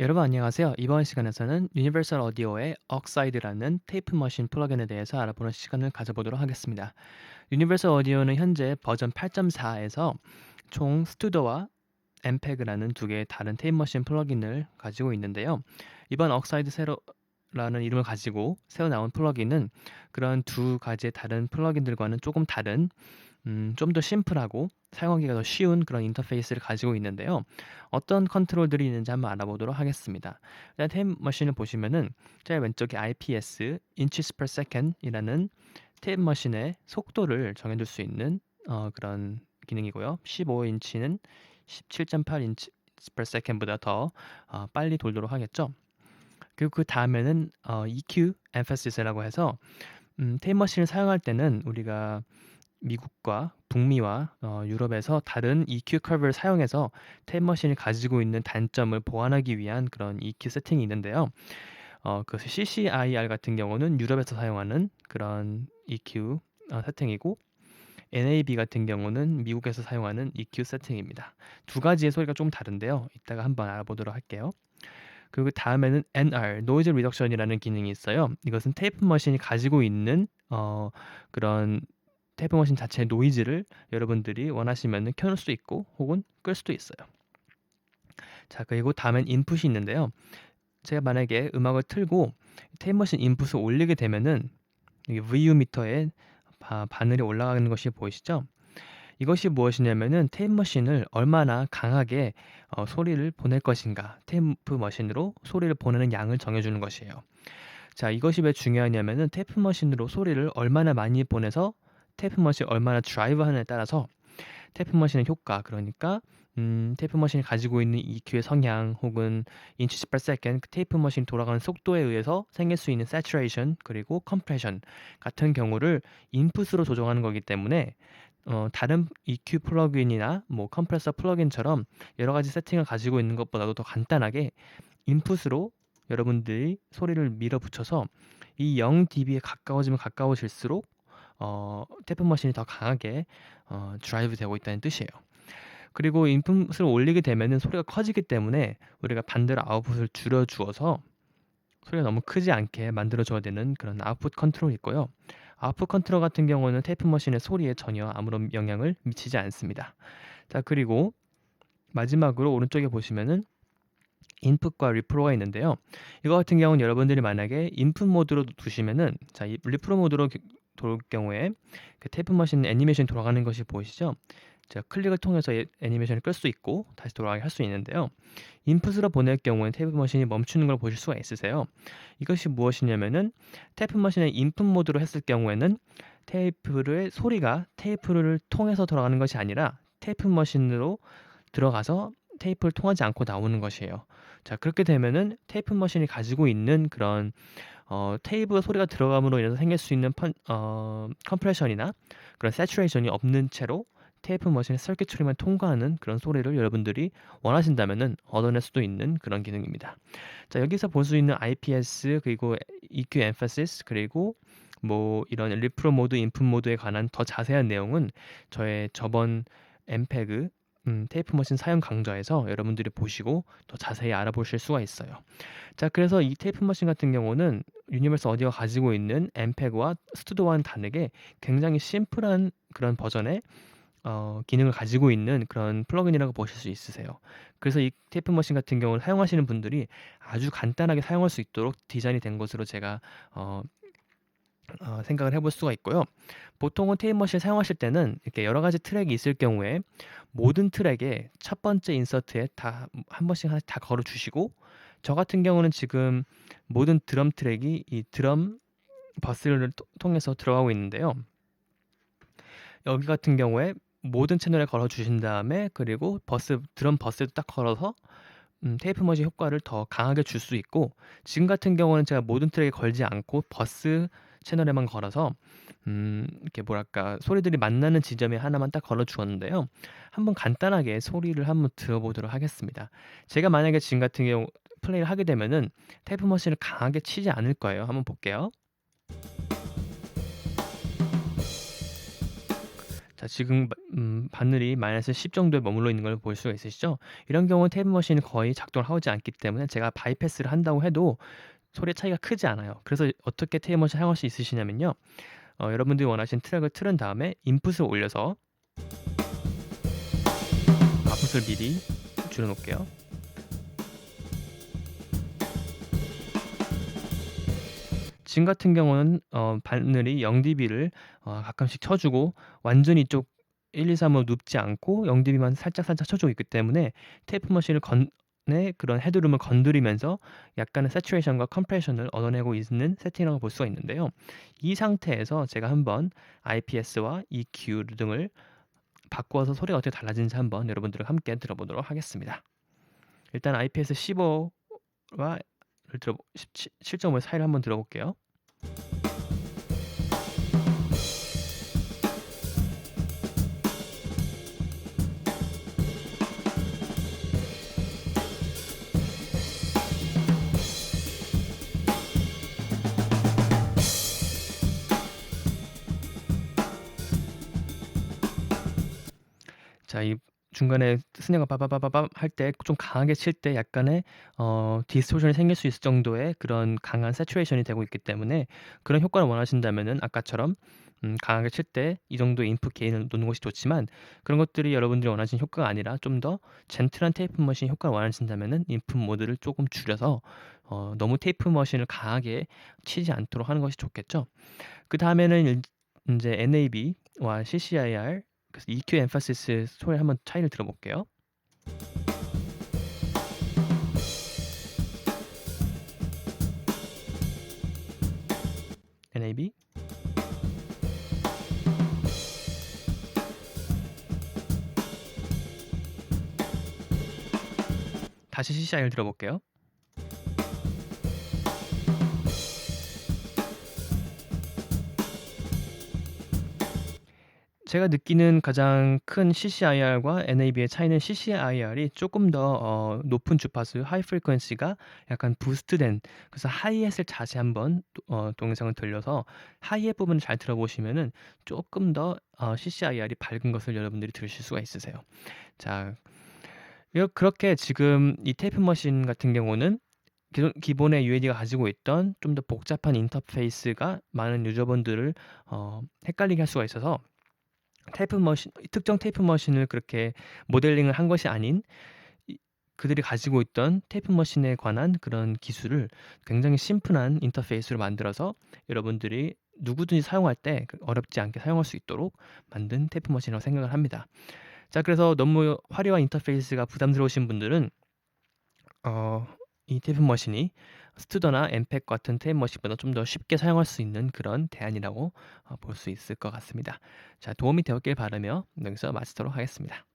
여러분 안녕하세요. 이번 시간에서는 유니버설 오디오의 억사이드라는 테이프 머신 플러그인에 대해서 알아보는 시간을 가져보도록 하겠습니다. 유니버설 오디오는 현재 버전 8.4에서 총 스튜더와 엠팩이라는 두 개의 다른 테이프 머신 플러그인을 가지고 있는데요. 이번 억사이드 세로라는 이름을 가지고 새로 나온 플러그인은 그런 두 가지의 다른 플러그인들과는 조금 다른 음, 좀 더 심플하고 사용하기가 더 쉬운 그런 인터페이스를 가지고 있는데요. 어떤 컨트롤들이 있는지 한번 알아보도록 하겠습니다. 일단 탭 머신을 보시면은 제일 왼쪽에 IPS inches per second이라는 탭 머신의 속도를 정해줄 수 있는 어, 그런 기능이고요. 15인치는 17.8인치 per second보다 더 어, 빨리 돌도록 하겠죠. 그리고 그 다음에는 어, EQ emphasis라고 해서 음, 탭 머신을 사용할 때는 우리가 미국과 북미와 어, 유럽에서 다른 EQ 커브를 사용해서 탭머신이 가지고 있는 단점을 보완하기 위한 그런 EQ 세팅이 있는데요. 어, 그 CCIR 같은 경우는 유럽에서 사용하는 그런 EQ 어, 세팅이고 NAB 같은 경우는 미국에서 사용하는 EQ 세팅입니다. 두 가지의 소리가 좀 다른데요. 이따가 한번 알아보도록 할게요. 그리고 다음에는 NR, 노이즈 리덕션이라는 기능이 있어요. 이것은 테이프 머신이 가지고 있는 어, 그런 테이프 머신 자체의 노이즈를 여러분들이 원하시면 켜놓을 수도 있고 혹은 끌 수도 있어요. 자 그리고 다음엔 인풋이 있는데요. 제가 만약에 음악을 틀고 테이프 머신 인풋을 올리게 되면은 VU 미터에 바늘이 올라가는 것이 보이시죠? 이것이 무엇이냐면은 테이프 머신을 얼마나 강하게 어, 소리를 보낼 것인가 테이프 머신으로 소리를 보내는 양을 정해주는 것이에요. 자 이것이 왜 중요하냐면은 테이프 머신으로 소리를 얼마나 많이 보내서 테이프 머신이 얼마나 드라이브 하느냐에 따라서 테이프 머신의 효과 그러니까 음, 테이프 머신이 가지고 있는 EQ의 성향 혹은 인치 per second 그 테이프 머신 돌아가는 속도에 의해서 생길 수 있는 saturation 그리고 compression 같은 경우를 인풋으로 조정하는 거기 때문에 어, 다른 EQ 플러그인이나 뭐 컴프레서 플러그인처럼 여러 가지 세팅을 가지고 있는 것보다도 더 간단하게 인풋으로 여러분들이 소리를 밀어붙여서 이 0dB에 가까워지면 가까워질수록 어, 테프 머신이 더 강하게 어, 드라이브 되고 있다는 뜻이에요. 그리고 인풋을 올리게 되면은 소리가 커지기 때문에 우리가 반대로 아웃풋을 줄여 주어서 소리가 너무 크지 않게 만들어 줘야 되는 그런 아웃풋 컨트롤이 있고요. 아웃풋 컨트롤 같은 경우는 테이프 머신의 소리에 전혀 아무런 영향을 미치지 않습니다. 자 그리고 마지막으로 오른쪽에 보시면은 인풋과 리프로가 있는데요. 이거 같은 경우는 여러분들이 만약에 인풋 모드로 두시면은 자, 리프로 모드로 돌 경우에 그 테이프 머신 애니메이션 돌아가는 것이 보이시죠? 제가 클릭을 통해서 애니메이션을 끌 수 있고 다시 돌아가게 할 수 있는데요. 인풋으로 보낼 경우에 테이프 머신이 멈추는 걸 보실 수가 있으세요. 이것이 무엇이냐면은 테이프 머신의 인풋 모드로 했을 경우에는 테이프의 소리가 테이프를 통해서 돌아가는 것이 아니라 테이프 머신으로 들어가서 테이프를 통하지 않고 나오는 것이에요. 자 그렇게 되면은 테이프 머신이 가지고 있는 그런 어, 테이프 소리가 들어감으로 인해서 생길 수 있는 펀, 어, 컴프레션이나 그런 세츄레이션이 없는 채로 테이프 머신의 설계 처리만 통과하는 그런 소리를 여러분들이 원하신다면은 얻어낼 수도 있는 그런 기능입니다. 자 여기서 볼 수 있는 IPS 그리고 EQ emphasis 그리고 뭐 이런 리프로 모드, 인풋 모드에 관한 더 자세한 내용은 저의 저번 엠페그 음, 테이프 머신 사용 강좌에서 여러분들이 보시고 더 자세히 알아보실 수가 있어요. 자, 그래서 이 테이프 머신 같은 경우는 유니버스 어디가 가지고 있는 엠팩과 스튜디오와는 다르게 굉장히 심플한 그런 버전의 어, 기능을 가지고 있는 그런 플러그인이라고 보실 수 있으세요. 그래서 이 테이프 머신 같은 경우는 사용하시는 분들이 아주 간단하게 사용할 수 있도록 디자인이 된 것으로 제가 어, 어, 생각을 해볼 수가 있고요. 보통은 테이머신 사용하실 때는 이렇게 여러 가지 트랙이 있을 경우에 모든 트랙에 첫 번째 인서트에 다 한 번씩 하나씩 다 걸어 주시고 저 같은 경우는 지금 모든 드럼 트랙이 이 드럼 버스를 통해서 들어가고 있는데요. 여기 같은 경우에 모든 채널에 걸어 주신 다음에 그리고 버스 드럼 버스에도 딱 걸어서 음, 테이프 머지 효과를 더 강하게 줄 수 있고 지금 같은 경우는 제가 모든 트랙에 걸지 않고 버스 채널에만 걸어서 음, 이렇게 뭐랄까 소리들이 만나는 지점에 하나만 딱 걸어 주었는데요. 한번 간단하게 소리를 한번 들어보도록 하겠습니다. 제가 만약에 지금 같은 경우 플레이를 하게 되면은 테이프 머신을 강하게 치지 않을 거예요. 한번 볼게요. 자 지금 바음 바늘이 마이너스 10 정도에 머물러 있는 걸 볼 수가 있으시죠? 이런 경우는 테이프 머신이 거의 작동을 하지 않기 때문에 제가 바이패스를 한다고 해도 소리의 차이가 크지 않아요. 그래서 어떻게 테이프 머신을 사용할 수 있으시냐면요. 어 여러분들이 원하시는 트랙을 틀은 다음에 인풋을 올려서 아웃풋을 미리 줄여 놓을게요. 지금 같은 경우는 어 바늘이 0 dB를 어 가끔씩 쳐 주고 완전히 이쪽 1, 2, 3을 눕지 않고 0 dB만 살짝 살짝 쳐 주고 있기 때문에 테이프 머신을 건 의 그런 헤드룸을 건드리면서 약간의 새추레이션과 컴프레션을 얻어내고 있는 세팅이라고 볼 수가 있는데요. 이 상태에서 제가 한번 IPS와 EQ 등을 바꿔서 소리가 어떻게 달라지는지 한번 여러분들과 함께 들어보도록 하겠습니다. 일단 IPS 15와 를 들어 17 7.5의 차이를 한번 들어볼게요. 자 이 중간에 스네어가 빠바바바밤 할 때 좀 강하게 칠 때 약간의 어 디스토션이 생길 수 있을 정도의 그런 강한 새추레이션이 되고 있기 때문에 그런 효과를 원하신다면은 아까처럼 음 강하게 칠 때 이 정도의 인풋 게인을 놓는 것이 좋지만 그런 것들이 여러분들이 원하시는 효과가 아니라 좀 더 젠틀한 테이프 머신 효과를 원하신다면은 인풋 모드를 쪼금 줄여서 어 너무 테이프 머신을 강하게 치지 않도록 하는 것이 좋겠죠. 그 다음에는 일 인제 NAB와 CCIR EQ 엠파시스 소리 한번 차이를 들어볼게요. NAB 다시 CCI를 들어볼게요. 제가 느끼는 가장 큰 CCIR과 NAB의 차이는 CCIR이 쪼끔 더어 높은 주파수 하이 프리퀀시가 약간 부스트된 그래서 하이햇을 다시 한번 또어 동영상을 돌려서 하이햇 부분을 잘 들어보시면은 쪼끔 더어 CCIR이 밝은 것을 여러분들이 들으실 수가 있으세요. 자요 그렇게 지금 이 테이프 머신 같은 경우는 기본의 UAD가 가지고 있던 좀 더 복잡한 인터페이스가 많은 유저분들을 어 헷갈리게 할 수가 있어서 테이프 머신 특정 테이프 머신을 그렇게 모델링을 한 것이 아닌 이 그들이 가지고 있던 테이프 머신에 관한 그런 기술을 굉장히 심플한 인터페이스로 만들어서 여러분들이 누구든지 사용할 때그 어렵지 않게 사용할 수 있도록 만든 테이프 머신이라고 생각을 합니다. 자 그래서 너무 화려한 인터페이스가 부담스러우신 분들은 어 이 테이프 머신이 스투더나 엠팩 같은 테이프 머신보다 좀 더 쉽게 사용할 수 있는 그런 대안이라고 어볼수 있을 것 같습니다. 자 도움이 되었길 바라며 여기서 마치도록 하겠습니다.